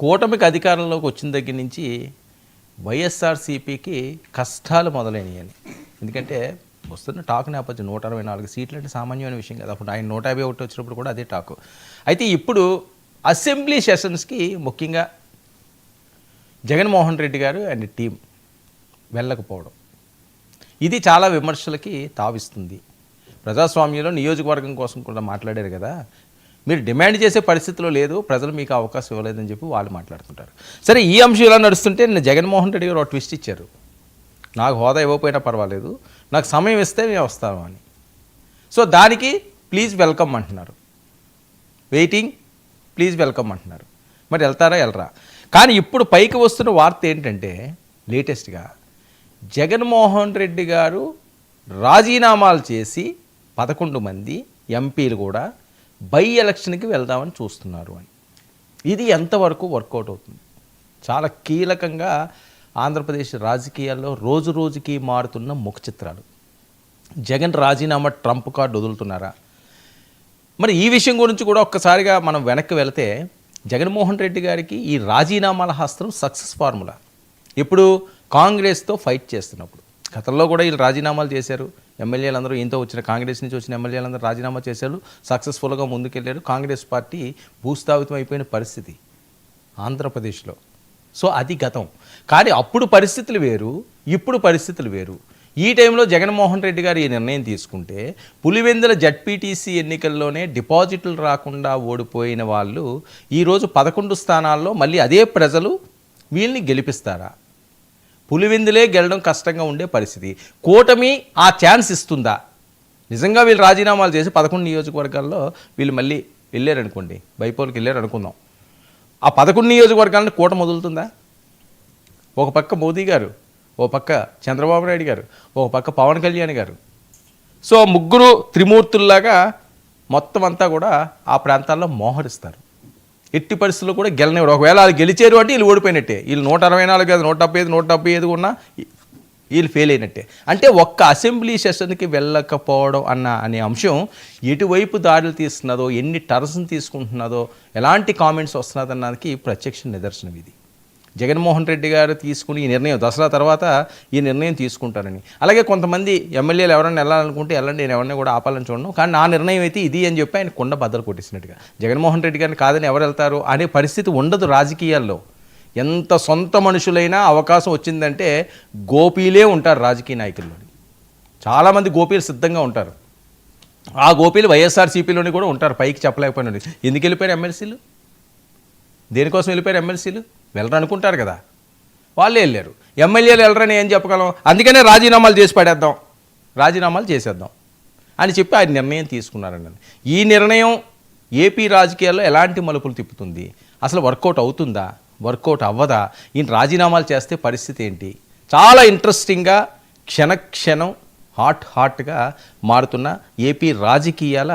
కూటమికి అధికారంలోకి వచ్చిన దగ్గర నుంచి వైఎస్ఆర్సీపీకి కష్టాలు మొదలైనవి ఎందుకంటే వస్తున్న టాక్ నేపథ్యం నూట అరవై నాలుగు సీట్లు అంటే సామాన్యమైన విషయం కదా. అప్పుడు ఆయన నూట యాభై ఒకటి వచ్చినప్పుడు కూడా అదే టాకు. అయితే ఇప్పుడు అసెంబ్లీ సెషన్స్కి ముఖ్యంగా జగన్మోహన్ రెడ్డి గారు అండ్ టీం వెళ్ళకపోవడం. ఇది చాలా విమర్శలకి తావిస్తుంది. ప్రజాస్వామ్యంలో నియోజకవర్గం కోసం కూడా మాట్లాడారు కదా. మీరు డిమాండ్ చేసే పరిస్థితిలో లేదు ప్రజలు మీకు అవకాశం ఇవ్వలేదని చెప్పి వాళ్ళు మాట్లాడుతుంటారు. సరే ఈ అంశం ఇలా నడుస్తుంటే నేను జగన్మోహన్ రెడ్డి గారు ఒక ట్విస్ట్ ఇచ్చారు. నాకు హోదా ఇవ్వకపోయినా పర్వాలేదు నాకు సమయం ఇస్తే నేను వస్తాను అని. సో దానికి ప్లీజ్ వెల్కమ్ అంటున్నారు. వెయిటింగ్ ప్లీజ్ వెల్కమ్ అంటున్నారు. మరి వెళ్తారా వెళ్ళరా? కానీ ఇప్పుడు పైకి వస్తున్న వార్త ఏంటంటే లేటెస్ట్గా జగన్మోహన్ రెడ్డి గారు రాజీనామాలు చేసి పదకొండు మంది ఎంపీలు కూడా బై ఎలక్షన్కి వెళ్దామని చూస్తున్నారు అని. ఇది ఎంతవరకు వర్కౌట్ అవుతుంది? చాలా కీలకంగా ఆంధ్రప్రదేశ్ రాజకీయాల్లో రోజు రోజుకి మారుతున్న ముఖ చిత్రాలు. జగన్ రాజీనామా ట్రంప్ కార్డు వదులుతున్నారా? మరి ఈ విషయం గురించి కూడా ఒక్కసారిగా మనం వెనక్కి వెళితే జగన్మోహన్ రెడ్డి గారికి ఈ రాజీనామాల హస్తం సక్సెస్ ఫార్ములా. ఇప్పుడు కాంగ్రెస్తో ఫైట్ చేస్తున్నప్పుడు. గతంలో కూడా వీళ్ళు రాజీనామాలు చేశారు. ఎమ్మెల్యేలందరూ ఇంతో వచ్చిన కాంగ్రెస్ నుంచి వచ్చిన ఎమ్మెల్యేలందరూ రాజీనామా చేశారు. సక్సెస్ఫుల్గా ముందుకెళ్ళారు కాంగ్రెస్ పార్టీ భూస్థాపితం అయిపోయిన పరిస్థితి ఆంధ్రప్రదేశ్లో. సో అది గతం. కానీ అప్పుడు పరిస్థితులు వేరు ఇప్పుడు పరిస్థితులు వేరు. ఈ టైంలో జగన్మోహన్ రెడ్డి గారు ఈ నిర్ణయం తీసుకుంటే పులివెందుల జడ్పీటీసీ ఎన్నికల్లోనే డిపాజిట్లు రాకుండా ఓడిపోయిన వాళ్ళు ఈరోజు పదకొండు స్థానాల్లో మళ్ళీ అదే ప్రజలు వీళ్ళని గెలిపిస్తారా? పులివెందులే గెలడం కష్టంగా ఉండే పరిస్థితి. కూటమి ఆ ఛాన్స్ ఇస్తుందా? నిజంగా వీళ్ళు రాజీనామాలు చేసి పదకొండు నియోజకవర్గాల్లో వీళ్ళు మళ్ళీ వెళ్ళారనుకోండి బైపోల్కి వెళ్ళారు అనుకుందాం. ఆ పదకొండు నియోజకవర్గాలను కూట మొదలుతుందా ఒక పక్క మోదీ గారు ఓ పక్క చంద్రబాబు నాయుడు గారు ఒక పక్క పవన్ కళ్యాణ్ గారు. సో ముగ్గురు త్రిమూర్తుల్లాగా మొత్తం అంతా కూడా ఆ ప్రాంతాల్లో మోహరిస్తారు. ఎట్టి పరిస్థితుల్లో కూడా గెలనివ్వరు ఒకవేళ వాళ్ళు గెలిచారు అంటే వీళ్ళు ఓడిపోయినట్టే. వీళ్ళు నూట అరవై నాలుగు కాదు నూట డెబ్బై ఐదు నూట డెబ్బై ఐదు ఉన్నా వీళ్ళు ఫెయిల్ అయినట్టే. అంటే ఒక్క అసెంబ్లీ సెషన్కి వెళ్ళకపోవడం అన్న అనే అంశం ఎటువైపు దాడులు తీస్తున్నదో ఎన్ని టర్న్స్ తీసుకుంటున్నదో ఎలాంటి కామెంట్స్ వస్తున్నదన్నదానికి ప్రత్యక్ష నిదర్శనం ఇది. జగన్మోహన్ రెడ్డి గారు తీసుకుని ఈ నిర్ణయం దసరా తర్వాత ఈ నిర్ణయం తీసుకుంటారని. అలాగే కొంతమంది ఎమ్మెల్యేలు ఎవరైనా వెళ్ళాలనుకుంటే వెళ్ళండి నేను ఎవరిని కూడా ఆపాలని చూడను. కానీ నా నిర్ణయం అయితే ఇది అని చెప్పి ఆయన కుండ బద్దలు కొట్టేసినట్టుగా. జగన్మోహన్ రెడ్డి గారిని కాదని ఎవరు వెళ్తారు అనే పరిస్థితి ఉండదు రాజకీయాల్లో. ఎంత సొంత మనుషులైనా అవకాశం వచ్చిందంటే గోపీలే ఉంటారు రాజకీయ నాయకుల్లోని. చాలామంది గోపీలు సిద్ధంగా ఉంటారు. ఆ గోపీలు వైఎస్ఆర్సీపీలోని కూడా ఉంటారు పైకి చెప్పలేకపోయినా ఎందుకు వెళ్ళిపోయారు ఎమ్మెల్సీలు? దేనికోసం వెళ్ళిపోయారు ఎమ్మెల్సీలు? వెళ్ళరు అనుకుంటారు కదా. వాళ్ళే వెళ్ళారు. ఎమ్మెల్యేలు వెళ్ళరని ఏం చెప్పగలం? అందుకనే రాజీనామాలు చేసి పడేద్దాం. రాజీనామాలు చేసేద్దాం అని చెప్పి ఆయన నిర్ణయం తీసుకున్నారండి ఈ నిర్ణయం ఏపీ రాజకీయాల్లో ఎలాంటి మలుపులు తిప్పుతుంది? అసలు వర్కౌట్ అవుతుందా? వర్కౌట్ అవ్వదా? ఈయన రాజీనామాలు చేస్తే పరిస్థితి ఏంటి? చాలా ఇంట్రెస్టింగ్గా క్షణ క్షణం హాట్ హాట్గా మారుతున్న ఏపీ రాజకీయాల